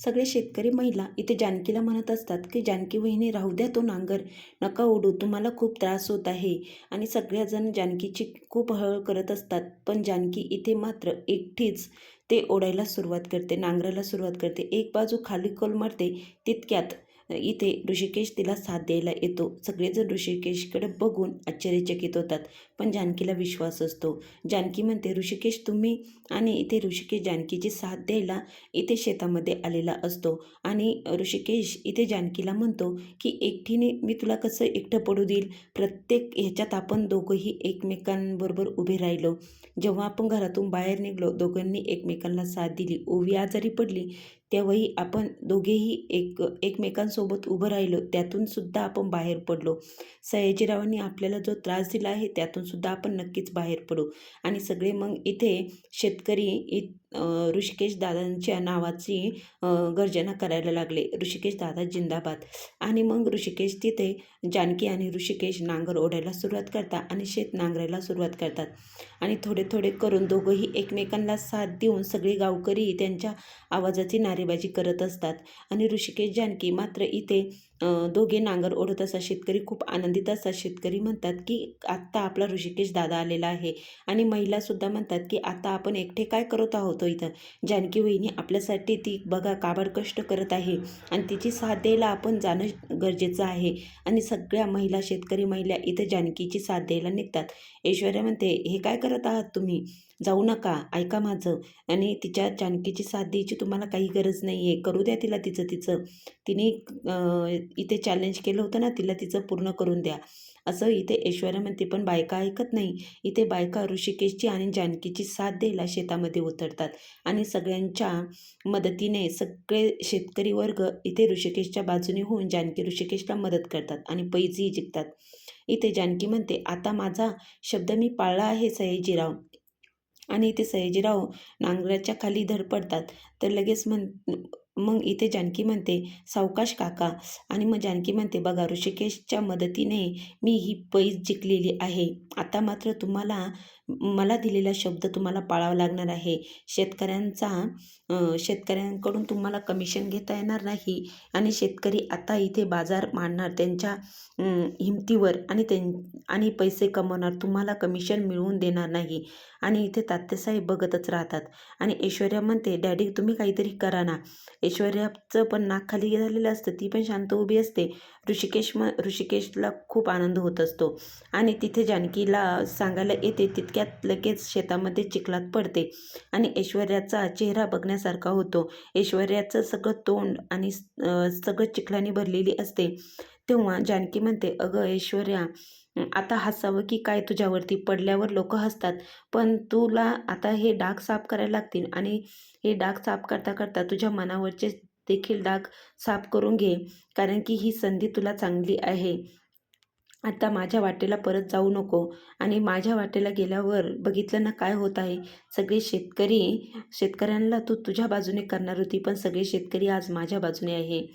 सगळे शेतकरी महिला इथे जानकीला म्हणत असतात की जानकी वहिनी राहू द्या तो नांगर. नका ओढू. तुम्हाला खूप त्रास होत आहे. आणि सगळ्याजण जानकीची खूप हळहळ करत असतात. पण जानकी इथे मात्र एकटीच ते ओढायला सुरुवात करते नांगराला सुरुवात करते. एक बाजू खाली कल मारते तितक्यात इथे ऋषिकेश तिला साथ द्यायला येतो. सगळेजण ऋषिकेशकडे बघून आश्चर्यचकित होतात. पण जानकीला विश्वास असतो. जानकी म्हणते ऋषिकेश तुम्ही आणि इथे ऋषिकेश जानकीची साथ द्यायला इथे शेतामध्ये आलेला असतो. आणि ऋषिकेश इथे जानकीला म्हणतो की एकटीने मी तुला कसं एकटं पडू देईल? प्रत्येक ह्याच्यात आपण दोघंही एकमेकांबरोबर उभे राहिलो. जेव्हा आपण घरातून बाहेर निघलो दोघांनी एकमेकांना साथ दिली. ओवी आजारी पडली तेव्हाही आपण दोघेही एक एकमेकांसोबत उभं राहिलो त्यातून सुद्धा आपण बाहेर पडलो. सयाजीरावांनी आपल्याला जो त्रास दिला आहे त्यातून सुद्धा आपण नक्कीच बाहेर पडू. आणि सगळे मग इथे शेतकरी इ ऋषिकेश दादांच्या नावाची गर्जना करायला लागले. ऋषिकेश दादा जिंदाबाद. आणि मग ऋषिकेश तिथे जानकी आणि ऋषिकेश नांगर ओढायला सुरुवात करतात आणि शेत नांगरायला सुरुवात करतात. आणि थोडे थोडे करून दोघंही एकमेकांना साथ देऊन सगळे गावकरी त्यांच्या आवाजाची नारेबाजी करत असतात. आणि ऋषिकेश जानकी मात्र इथे दोघे नांगर ओढत असतात. शेतकरी खूप आनंदित असतात. शेतकरी म्हणतात की आत्ता आपला ऋषिकेश दादा आलेला आहे. आणि महिलासुद्धा म्हणतात की आता आपण एकटे काय करत आहोत हो इथं? जानकी वहिनी आपल्यासाठी ती बघा काबड कष्ट करत आहे आणि तिची साथ द्यायला आपण जाणं गरजेचं आहे. आणि सगळ्या महिला शेतकरी महिला इथं जानकीची साथ द्यायला निघतात. ऐश्वर्या म्हणते हे काय करत आहात तुम्ही? जाऊ नका ऐका माझं. आणि तिच्या जानकीची साथ द्यायची तुम्हाला काही गरज नाही आहे करू द्या तिला तिचं तिचं. तिने इथे चॅलेंज केलं होतं ना तिला तिचं पूर्ण करून द्या. असं इथे ऐश्वर्या म्हणते पण बायका ऐकत नाही. इथे बायका ऋषिकेशची आणि जानकीची साथ द्यायला शेतामध्ये उतरतात. आणि सगळ्यांच्या मदतीने सगळे शेतकरी वर्ग इथे ऋषिकेशच्या बाजूने होऊन जानकी ऋषिकेशला मदत करतात आणि पैजही जिंकतात. इथे जानकी म्हणते आता माझा शब्द मी पाळला आहे सयाजीराव. आणि इथे सयाजीराव नांगराच्या खाली धडपडतात. तर लगेच म्हण मग इथे जानकी म्हणते सावकाश काका. आणि मग जानकी म्हणते बघा ऋषिकेशच्या मदतीने मी ही पैज जिंकलेली आहे. आता मात्र तुम्हाला मला दिलेला शब्द तुम्हाला पाळावा लागणार आहे. शेतकऱ्यांचा शेतकऱ्यांकडून तुम्हाला कमिशन घेता येणार नाही आणि शेतकरी आता इथे बाजार मांडणार त्यांच्या हिमतीवर आणि त्यां आणि पैसे कमवणार तुम्हाला कमिशन मिळवून देणार नाही. आणि इथे तात्यासाहेब बघतच राहतात. आणि ऐश्वर्या म्हणते डॅडी तुम्ही काहीतरी करा ना. ऐश्वर्याचं पण नाक खाली झालेलं असतं ती पण शांत उभी असते. ऋषिकेश म ऋषिकेशला खूप आनंद होत असतो. आणि तिथे जानकीला सांगायला येते तितक्यात लगेच शेतामध्ये चिखलात पडते. आणि ऐश्वर्याचा चेहरा बघण्यासारखा होतो. ऐश्वर्याचं सगळं तोंड आणि सगळं चिखलाने भरलेली असते. तेव्हा जानकी म्हणते अगं ऐश्वर्या आता हसावं की काय तुझ्यावरती? पडल्यावर लोक हसतात. पण तुला आता हे डाग साफ करायला लागतील आणि हे डाग साफ करता करता तुझ्या मनावरचे देखील डाग साफ करून घे. कारण की ही संधी तुला चांगली आहे. आता माझ्या वाटेला परत जाऊ नको. आणि माझ्या वाटेला गेल्यावर बघितलं ना काय होत आहे? सगळे शेतकरी शेतकऱ्यांना तू तुझ्या बाजूने करणार होती पण सगळे शेतकरी आज माझ्या बाजूने आहे.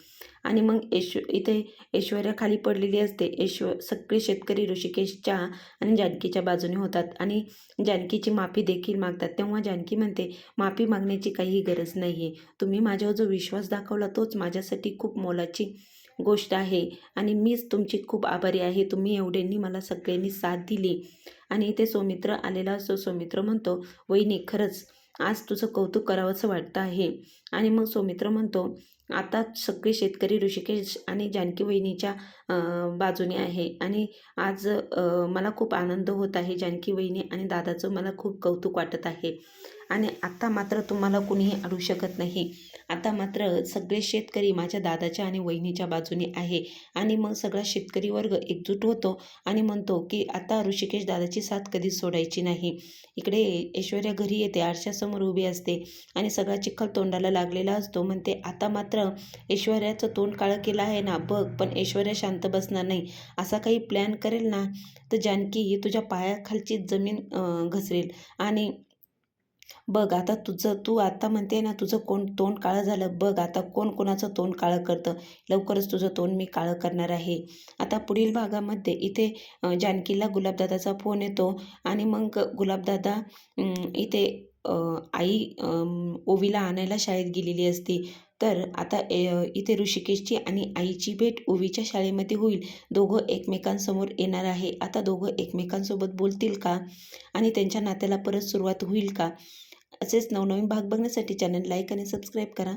आणि मग ऐश इथे ऐश्वर्या खाली पडलेली असते. ऐश्व सगळे शेतकरी ऋषिकेशच्या आणि जानकीच्या बाजूने होतात आणि जानकीची माफी देखील मागतात. तेव्हा जानकी म्हणते माफी मागण्याची काही गरज नाही आहे तुम्ही माझ्यावर जो विश्वास दाखवला तोच माझ्यासाठी खूप मोलाची गोष्ट आहे आणि मीच तुमची खूप आभारी आहे. तुम्ही एवढ्यांनी मला सगळ्यांनी साथ दिली. आणि इथे सौमित्र आलेला असतो. सौमित्र म्हणतो वहिनी खरंच आज तुझं कौतुक करावंसं वाटतं आहे. आणि मग सौमित्र म्हणतो आता सगळे शेतकरी ऋषिकेश आणि जानकी वहिनीच्या बाजूने आहे. आणि आज मला खूप आनंद होत आहे जानकी वहिनी आणि दादाचं मला खूप कौतुक वाटत आहे. आणि आता मात्र तुम्हाला कुणीही अडू शकत नाही. आता मात्र सगळे शेतकरी माझ्या दादाच्या आणि वहिनीच्या बाजूने आहे. आणि मग सगळा शेतकरी वर्ग एकजूट होतो आणि म्हणतो की आता ऋषिकेश दादाची साथ कधीच सोडायची नाही. इकडे ऐश्वर्या घरी येते आरशासमोर उभी असते आणि सगळा चिखल तोंडाला लागलेला असतो. म्हणते आता मात्र ऐश्वर्याचं तोंड काळं केलं आहे ना बघ पण ऐश्वर्या शांत बसणार नाही असा काही प्लॅन करेल ना तर जानकी ही तुझ्या पायाखालची जमीन घसरेल. आणि बघ आता तुझं तू आता म्हणते ना तुझं कोण तोंड काळं झालं बघ आता कोण कोणाचं तोंड काळं करतं? लवकरच तुझं तोंड मी काळं करणार आहे. आता पुढील भागामध्ये इथे जानकीला गुलाबदादाचा फोन येतो. आणि मग गुलाबदादा इथे आई ओवीला आणायला शाळेत गेलेली असते. तर आता ए इथे ऋषिकेशची आणि आईची भेट ओवीच्या शाळेमध्ये होईल. दोघं एकमेकांसमोर येणार आहे. आता दोघं एकमेकांसोबत बोलतील का? आणि त्यांच्या नात्याला परत सुरुवात होईल का? असेच नवनवीन भाग बघण्यासाठी चॅनल लाईक आणि सबस्क्राईब करा.